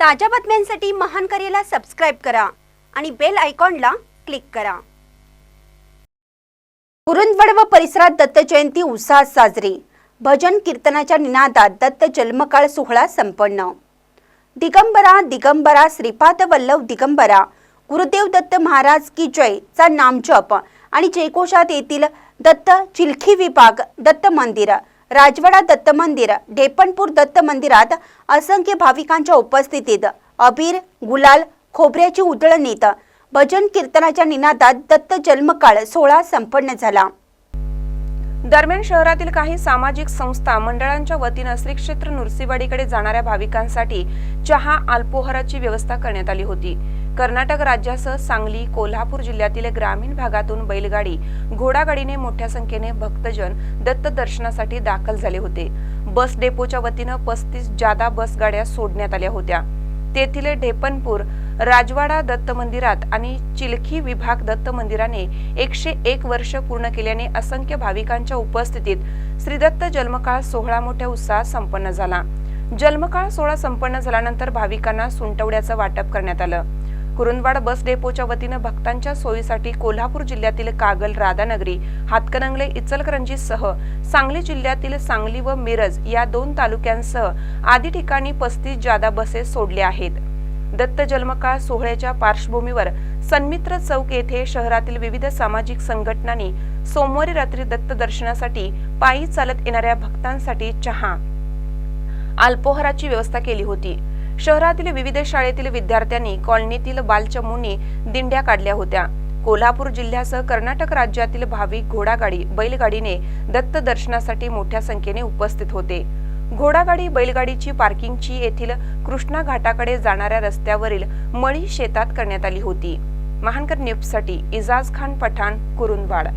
ताज्या बातम्यांसाठी महान करेला सबस्क्राईब करा आणि बेल आयकॉनला क्लिक करा. कुरुंदवड व परिसरात दत्त जयंती उत्साहात साजरी. भजन कीर्तनाच्या निनादात दत्त जन्मकाळ सोहळा संपन्न. दिगंबरा दिगंबरा श्रीपाद वल्लभ दिगंबरा गुरुदेव दत्त महाराज की जय चा नामजप आणि जयकोशात येथील दत्त चिलखी विभाग दत्त मंदिर. राजवाडा दत्त मंदिर डेपणपूर दत्त मंदिरात असंख्य भाविकांच्या उपस्थितीत अबीर गुलाल खोबऱ्याची उधळणीत भजन कीर्तनाच्या निनादात दत्त जन्मकाळ सोहळा संपन्न झाला. दरम्यान शहरातील काही सामाजिक संस्था मंडळांच्या वतीनं श्री क्षेत्र नुरसीवाडीकडे जाणाऱ्या भाविकांसाठी चहा अल्पोहाराची व्यवस्था करण्यात आली होती. कर्नाटक राज्यासह सांगली कोल्हापूर जिल्ह्यातील ग्रामीण भागातून बैलगाडी घोडागाडीने मोठ्या संख्येने भक्तजन दत्त दर्शनासाठी दाखल झाले होते. बस डेपोच्या वतीनं पस्तीस जादा बस गाड्या सोडण्यात आल्या होत्या. तेथील ढेपणपूर राजवाडा दत्त मंदिरात आणि चिलखी विभाग दत्त मंदिराने एकशे एक वर्ष पूर्ण केल्याने असंख्य भाविकांच्या उपस्थितीत श्रीदत्त जन्मकाळ सोहळा मोठ्या उत्साहात संपन्न झाला. जन्मकाळ सोहळा संपन्न झाल्यानंतर भाविकांना सुंटवड्याचं वाटप करण्यात आलं. कुरुंदवाड बस डेपोच्या वतीनं भक्तांच्या सोयीसाठी कोल्हापूर जिल्ह्यातील कागल राधानगरी हातकणंगले इचलकरंजीसह सांगली जिल्ह्यातील सांगली व मिरज या दोन तालुक्यांसह आदी ठिकाणी पस्तीस जादा बसेस सोडल्या आहेत. दत्त जन्मकाळ सोहळ्याच्या पार्श्वभूमीवर सन्मित्र चौक येथे शहरातील विविध सामाजिक संघटनांनी सोमवारी रात्री दत्त दर्शनासाठी पायी चालत येणाऱ्या भक्तांसाठी चहा. अल्पोहाराची व्यवस्था केली होती. शहरातील विविध शाळेतील विद्यार्थ्यांनी कॉलनीतील बालचमूंनी दिंड्या काढल्या होत्या. कोल्हापूर जिल्ह्यासह कर्नाटक राज्यातील भाविक घोडागाडी बैलगाडीने दत्त दर्शनासाठी मोठ्या संख्येने उपस्थित होते. घोडागाडी बैलगाडीची पार्किंगची येथील कृष्णा घाटाकडे जाणाऱ्या रस्त्यावरील मळी शेतात करण्यात आली होती. महानकर न्यूजसाठी इजाज खान पठाण कुरुंदवाड.